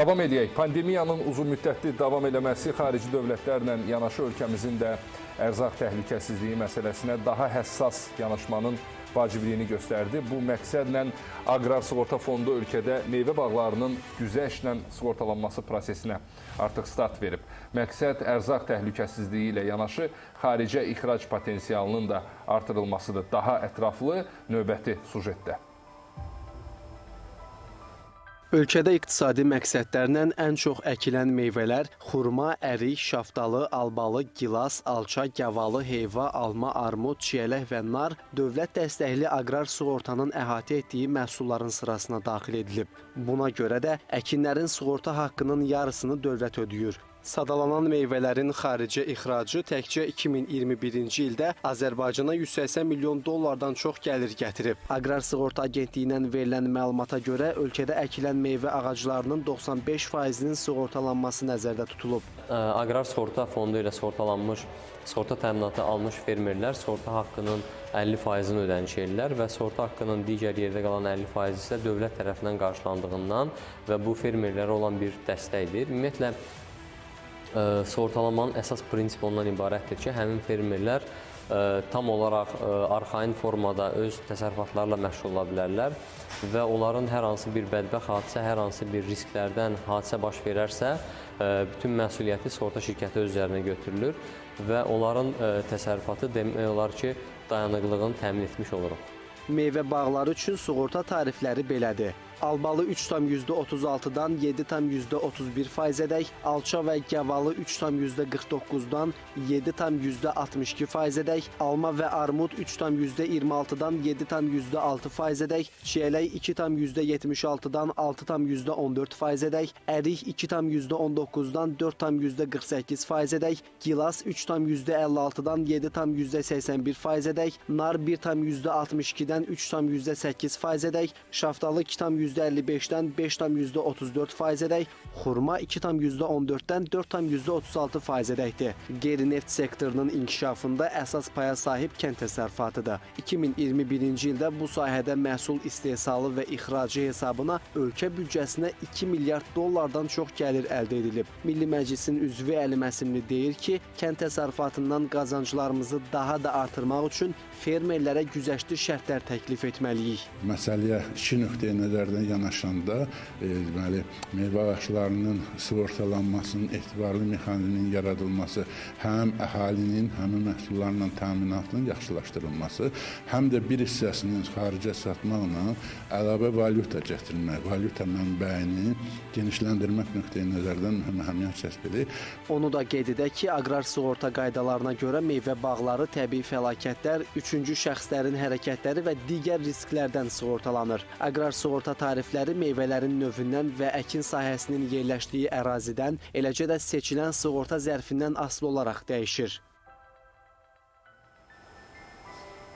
Davam eləyək. Pandemiyanın uzunmüddətli davam eləməsi xarici dövlətlərlə yanaşı ölkəmizin də ərzaq təhlükəsizliyi məsələsinə daha həssas yanaşmanın vacibliyini göstərdi. Bu məqsədlə Aqrar Sığorta Fondu ölkədə meyvə bağlarının güzəştlə sığortalanması prosesinə artıq start verib. Məqsəd ərzaq təhlükəsizliyi ilə yanaşı xaricə ixrac potensialının da artırılmasıdır. Daha ətraflı növbəti sujetdə. Ölkədə iqtisadi məqsədlərlə ən çox əkilən meyvələr xurma, ərik, şaftalı, albalı, gilas, alça, gavalı, heyva, alma, armud, çiyələk və nar dövlət dəstəkli aqrar sığortanın əhatə etdiyi məhsulların sırasına daxil edilib. Buna görə də əkinlərin sığorta haqqının yarısını dövlət ödəyir. Sadalanan meyvələrin xaricə ixracı təkcə 2021-ci ildə Azərbaycana 180 milyon dollardan çox gəlir gətirib. Aqrar Sığorta Agentliyindən verilən məlumata görə ölkədə əkilən meyvə ağaclarının 95%-nin sığortalanması nəzərdə tutulub. Aqrar sığorta fondu ilə sığortalanmış, sığorta təminatı almış fermerlər sığorta haqqının 50%-ni ödəniş edirlər və sığorta haqqının digər yerdə qalan 50% isə dövlət tərəfindən qarşılandığından və bu fermerlərə olan bir dəstəkdir. Ümumiyyətlə sığortalamanın əsas prinsipi ondan ibarətdir ki, həmin fermerlər tam olaraq arxain formada öz təsərrüfatlarla məşğul ola bilərlər və onların hər hansı bir bədbəxt hadisə, hər hansı bir risklərdən hadisə baş verərsə, bütün məsuliyyəti sığorta şirkəti öz üzərinə götürülür və onların təsərrüfatı demək olar ki, dayanıqlığını təmin etmiş oluruq. Meyvə bağları üçün sığorta tarifləri belədir. Albalı 3,36-dan 7,31%-ədək, alça və gavalı 3,49-dan 7,62%-ədək, alma və armud 3,26-dan 7,6%-ədək, çiyələk 2,76-dan 6,14%-ədək, ərik 2,19-dan 4,48%-ədək, gilas 3,56-dan 7,81%-ədək, nar 1,62-dən 3,8%-ədək, şaftalı 2,55-dən 5,34%-ədək, xurma 2,14-dən 4,36%-ədəkdir. Qeyri-neft sektorunun inkişafında əsas paya sahib kənd təsərrüfatıdır. 2021-ci ildə bu sahədə məhsul istehsalı və ixracı hesabına ölkə büdcəsinə 2 milyard dollardan çox gəlir əldə edilib. Milli Məclisin üzvü Əli Məsimli deyir ki, kənd təsərrüfatından qazanclarımızı daha da artırmaq üçün fermerlərə güzəştli şərtlər təklif etməliyik. məsələyə iki nöqteyi nəzərdən yanaşanda, e, deməli, meyvə ağaclarının sığortalanmasının etibarlı mexanizminin yaradılması, həm əhalinin həmin məhsullarla təminatının yaxşılaşdırılması, həm də bir hissəsinin xaricə satmaqla əlavə valyuta gətirmək, valyuta mənbəyini genişləndirmək nöqteyi nəzərdən mühüm əhəmiyyət kəsb edir. Onu da qeyd edək ki, aqrar sığorta qaydalarına görə meyvə bağları təbii fəlakətlər, üçüncü şəxslərin hərəkətləri və digər risklərdən sığortalanır. Aqrar sığorta tarifləri meyvələrin növündən və əkin sahəsinin yerləşdiyi ərazidən, eləcə də seçilən sığorta zərfindən asılı olaraq dəyişir.